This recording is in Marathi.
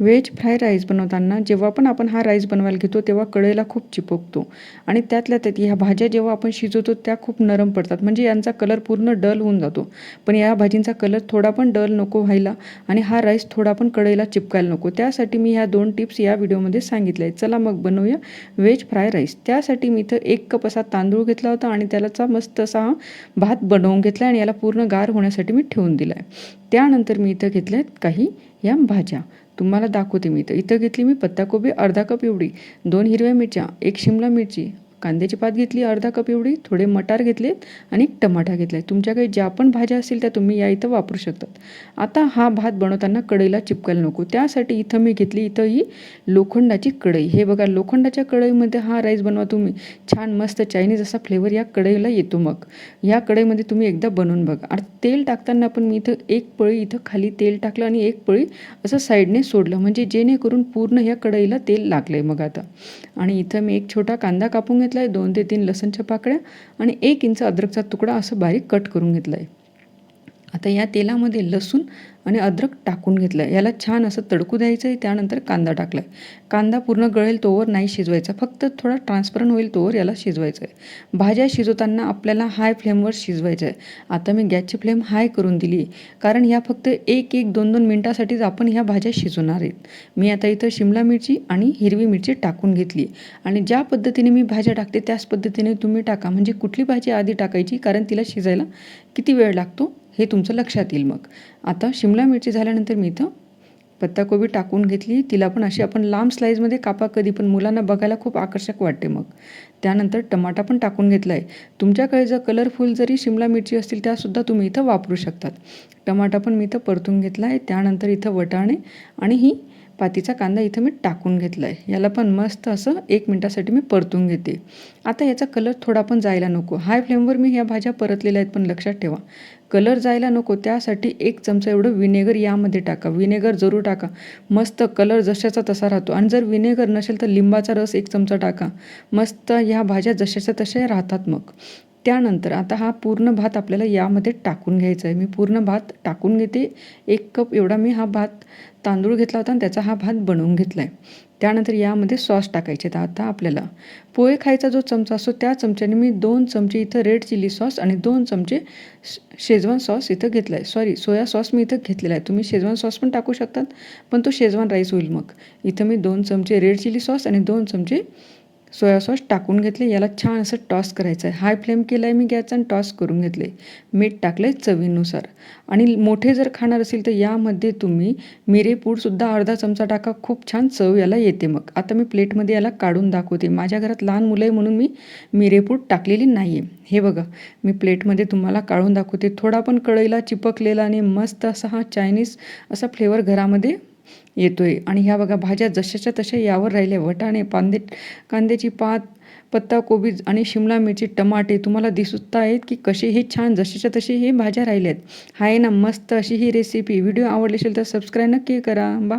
व्हेज फ्राय राईस बनवताना जेव्हा पण आपण हा राईस बनवायला घेतो तेव्हा कढईला खूप चिपकतो. आणि त्यातल्या त्यात ह्या भाज्या जेव्हा आपण शिजवतो त्या खूप नरम पडतात. म्हणजे यांचा कलर पूर्ण डल होऊन जातो. पण या भाजींचा कलर थोडा पण डल नको व्हायला आणि हा राईस थोडा पण कढईला चिपकायला नको. त्यासाठी मी ह्या दोन टिप्स या व्हिडिओमध्ये सांगितल्या आहेत. चला मग बनवूया व्हेज फ्राय राईस. त्यासाठी मी इथं एक कप असा तांदूळ घेतला होता आणि त्यालाचा मस्त असा भात बनवून घेतला आणि याला पूर्ण गार होण्यासाठी मी ठेवून दिला आहे त्यानंतर मी इथं घेतल्या आहेत काही या भाज्या. तुम्हाला दाखवते मी. इथं इथं घेतली मी पत्ताकोबी अर्धा कप एवढी दोन हिरव्या मिरच्या एक शिमला मिरची कांद्याची पात घेतली अर्धा कप एवढी थोडे मटार घेतलेत आणि टमाटा घेतला आहे तुमच्याकडे ज्या पण भाज्या असतील त्या तुम्ही या इथं वापरू शकतात. आता हा भात बनवताना कढईला चिपकायला नको. त्यासाठी इथं मी घेतली इथं ही लोखंडाची कढई. हे बघा लोखंडाच्या कढईमध्ये हा राईस बनवा तुम्ही. छान मस्त चायनीज असा फ्लेवर या कढईला येतो मग. या कढईमध्ये तुम्ही एकदा बनवून बघा. आणि तेल टाकताना पण मी इथं एक पळी इथं खाली तेल टाकलं आणि एक पळी असं साईडने सोडलं. म्हणजे जेणेकरून पूर्ण ह्या कढईला तेल लागलं आहे मग आता. आणि इथं मी एक छोटा कांदा कापून घेतला. आहे दोन ते तीन लसणच्या पाकळ्या आणि एक इंच अद्रकचा तुकडा असं बारीक कट करून घेतला आहे आता या तेलामध्ये लसूण आणि अद्रक टाकून घेतलं आहे याला छान असं तडकू द्यायचं आहे त्यानंतर कांदा टाकला आहे कांदा पूर्ण गळेल तोवर नाही शिजवायचा फक्त थोडा ट्रान्सपरंट होईल तोवर याला शिजवायचं आहे भाज्या शिजवताना आपल्याला हाय फ्लेमवर शिजवायचं आहे आता मी गॅसची फ्लेम हाय करून दिली कारण ह्या फक्त एक एक दोन दोन मिनटासाठीच आपण ह्या भाज्या शिजवणार आहेत. मी आता इथं शिमला मिरची आणि हिरवी मिरची टाकून घेतली. आणि ज्या पद्धतीने मी भाज्या टाकते त्याच पद्धतीने तुम्ही टाका. म्हणजे कुठली भाजी आधी टाकायची कारण तिला शिजायला किती वेळ लागतो? हे तुमचं लक्षात येईल मग. आता शिमला मिरची झाल्यानंतर मी इथं पत्ताकोबी टाकून घेतली. तिला पण अशी आपण लांब स्लाईजमध्ये कापा कधी पण मुलांना बघायला खूप आकर्षक वाटते मग. त्यानंतर टमाटा पण टाकून घेतला आहे तुमच्याकडे जर कलरफुल जरी शिमला मिरची असतील त्यासुद्धा तुम्ही इथं वापरू शकतात. टमाटा पण मी इथं परतून घेतला आहे त्यानंतर इथं वटाणे आणि ही पातीचा कांदा इथं मी टाकून घेतला आहे याला पण मस्त असं एक मिनटासाठी मी परतून घेते. आता याचा कलर थोडा पण जायला नको. हाय फ्लेमवर मी ह्या भाज्या परतलेल्या आहेत पण लक्षात ठेवा. कलर जायला नको त्यासाठी एक चमचा एवढं विनेगर यामध्ये टाका. विनेगर जरूर टाका. मस्त कलर जशाचा तसा राहतो. आणि जर विनेगर नसेल तर लिंबाचा रस एक चमचा टाका. मस्त ह्या भाज्या जशाच्या तशा राहतात मग. त्यानंतर आता हा पूर्ण भात आपल्याला यामध्ये टाकून घ्यायचा आहे. मी पूर्ण भात टाकून घेते. एक कप एवढा मी हा भात तांदूळ घेतला होता आणि त्याचा हा भात बनवून घेतला आहे त्यानंतर यामध्ये सॉस टाकायचे तर आता आपल्याला पोहे खायचा जो चमचा असतो त्या चमच्याने मी दोन चमचे इथं रेड चिली सॉस आणि दोन चमचे शेजवान सॉस इथं घेतला आहे सॉरी सोया सॉस मी इथं घेतलेला आहे. तुम्ही शेजवान सॉस पण टाकू शकतात पण तो शेजवान राईस होईल मग. इथं मी दोन चमचे रेड चिली सॉस आणि दोन चमचे सोया सॉस टाकून घेतले याला छान असं टॉस करायचं आहे हाय फ्लेम केला आहे मी गॅसचा आणि टॉस करून घेतले. मीठ टाकलं आहे चवीनुसार. आणि मोठे जर खाणार असेल तर यामध्ये तुम्ही मिरेपूडसुद्धा अर्धा चमचा टाका. खूप छान चव याला येते मग. आता मी प्लेटमध्ये याला काढून दाखवते. माझ्या घरात लहान मुलं आहे म्हणून मी मिरेपूड टाकलेली नाही आहे हे बघा मी प्लेटमध्ये तुम्हाला काढून दाखवते. थोडा पण कढईला चिपकलेला आणि मस्त असा हा चायनीज असा फ्लेवर घरामध्ये येतो आहे आणि ह्या बघा भाज्या जशाच्या तशा यावर राहिल्या. वटाणे पांदे कांद्याची पात पत्ता कोबी आणि शिमला मिरची टमाटे तुम्हाला दिसत आहेत की कसे हे छान जशाच्या तसे हे भाज्या राहिल्या आहेत हाय ना मस्त अशी ही रेसिपी व्हिडिओ आवडली असेल तर सबस्क्राईब नक्की करा. बा